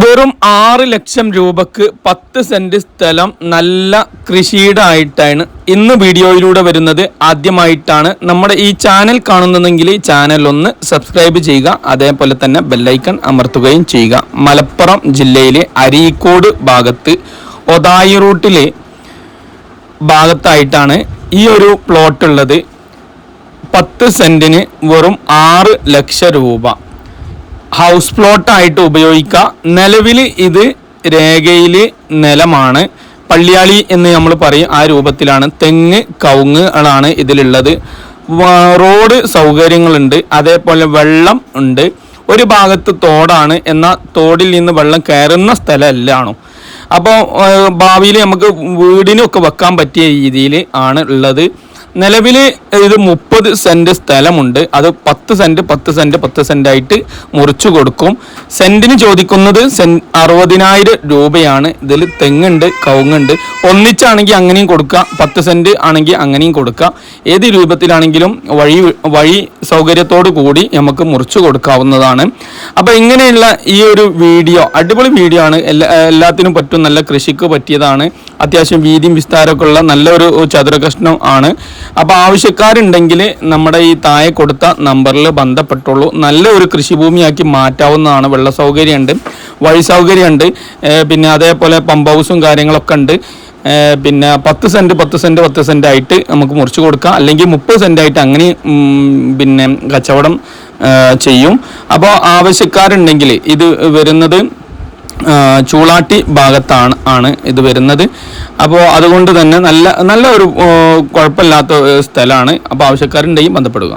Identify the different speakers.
Speaker 1: വെറും ആറ് ലക്ഷം രൂപക്ക് പത്ത് സെന്റ് സ്ഥലം നല്ല കൃഷിയുടെ ആയിട്ടാണ് ഇന്ന് വീഡിയോയിലൂടെ വരുന്നത്. ആദ്യമായിട്ടാണ് നമ്മുടെ ഈ ചാനൽ കാണുന്നതെങ്കിൽ ചാനൽ ഒന്ന് സബ്സ്ക്രൈബ് ചെയ്യുക. അതേപോലെ തന്നെ ബെല്ലൈക്കൺ അമർത്തുകയും ചെയ്യുക. മലപ്പുറം ജില്ലയിലെ അരീക്കോട് ഭാഗത്ത് ഒതായി റൂട്ടിലെ ഭാഗത്തായിട്ടാണ് ഈ ഒരു പ്ലോട്ട് ഉള്ളത്. പത്ത് സെന്റിന് വെറും ആറ് ലക്ഷം രൂപ. ഹൗസ് പ്ലോട്ട് ആയിട്ട് ഉപയോഗിക്കാം നിലവിൽ ഇത് രേഖയിൽ നിലമാണ്. പള്ളിയാളി എന്ന് നമ്മൾ പറയും. ആ രൂപത്തിലാണ്. തെങ്ങ് കവുങ്ങുകളാണ് ഇതിലുള്ളത്. റോഡ് സൗകര്യങ്ങളുണ്ട്. അതേപോലെ വെള്ളം ഉണ്ട്. ഒരു ഭാഗത്ത് തോടാണ്. എന്നാൽ തോടിൽ നിന്ന് വെള്ളം കയറുന്ന സ്ഥലമല്ലാണോ. അപ്പോൾ ഭാവിയിൽ നമുക്ക് വീടിനൊക്കെ വെക്കാൻ പറ്റിയ രീതിയിൽ ആണ് ഉള്ളത്. നിലവിൽ ഇത് മുപ്പത് സെന്റ് സ്ഥലമുണ്ട്. അത് പത്ത് സെന്റ് പത്ത് സെന്റ് പത്ത് സെന്റ് ആയിട്ട് മുറിച്ചു കൊടുക്കും. സെന്റിന് ചോദിക്കുന്നത് സെൻ അറുപതിനായിരം രൂപയാണ്. ഇതിൽ തെങ്ങുണ്ട് കവുങ്ങുണ്ട്. ഒന്നിച്ചാണെങ്കിൽ അങ്ങനെയും കൊടുക്കാം. പത്ത് സെന്റ് ആണെങ്കിൽ അങ്ങനെയും കൊടുക്കാം. ഏത് രൂപത്തിലാണെങ്കിലും വഴി വഴി സൗകര്യത്തോടു കൂടി നമുക്ക് മുറിച്ചു കൊടുക്കാവുന്നതാണ്. അപ്പോൾ ഇങ്ങനെയുള്ള ഈ ഒരു വീഡിയോ അടിപൊളി വീഡിയോ ആണ്. എല്ലാ എല്ലാത്തിനും പറ്റും. നല്ല കൃഷിക്ക് പറ്റിയതാണ്. അത്യാവശ്യം വീതിയും വിസ്താരമൊക്കെ ഉള്ള നല്ലൊരു ചതുര കഷ്ണം ആണ്. അപ്പോൾ ആവശ്യക്കാരുണ്ടെങ്കിൽ നമ്മുടെ ഈ താഴെ കൊടുത്ത നമ്പറിൽ ബന്ധപ്പെട്ടുള്ളൂ. നല്ല ഒരു കൃഷിഭൂമിയാക്കി മാറ്റാവുന്നതാണ്. വെള്ള സൗകര്യമുണ്ട് വഴി സൗകര്യമുണ്ട് പിന്നെ അതേപോലെ പമ്പ് ഹൗസും കാര്യങ്ങളൊക്കെ ഉണ്ട്. പിന്നെ പത്ത് സെന്റ് പത്ത് സെന്റ് പത്ത് സെന്റ് ആയിട്ട് നമുക്ക് മുറിച്ച് കൊടുക്കാം. അല്ലെങ്കിൽ മുപ്പത് സെന്റ് ആയിട്ട് അങ്ങനെ പിന്നെ കച്ചവടം ചെയ്യും. അപ്പോൾ ആവശ്യക്കാരുണ്ടെങ്കിൽ ഇത് വരുന്നത് ചൂളാട്ടി ഭാഗത്താണ് ആണ് ഇത് വരുന്നത്. അപ്പോൾ അതുകൊണ്ട് തന്നെ നല്ല നല്ല ഒരു കുഴപ്പമില്ലാത്ത സ്ഥലമാണ്. അപ്പോൾ ആവശ്യക്കാരുണ്ടെങ്കിൽ ബന്ധപ്പെടുക.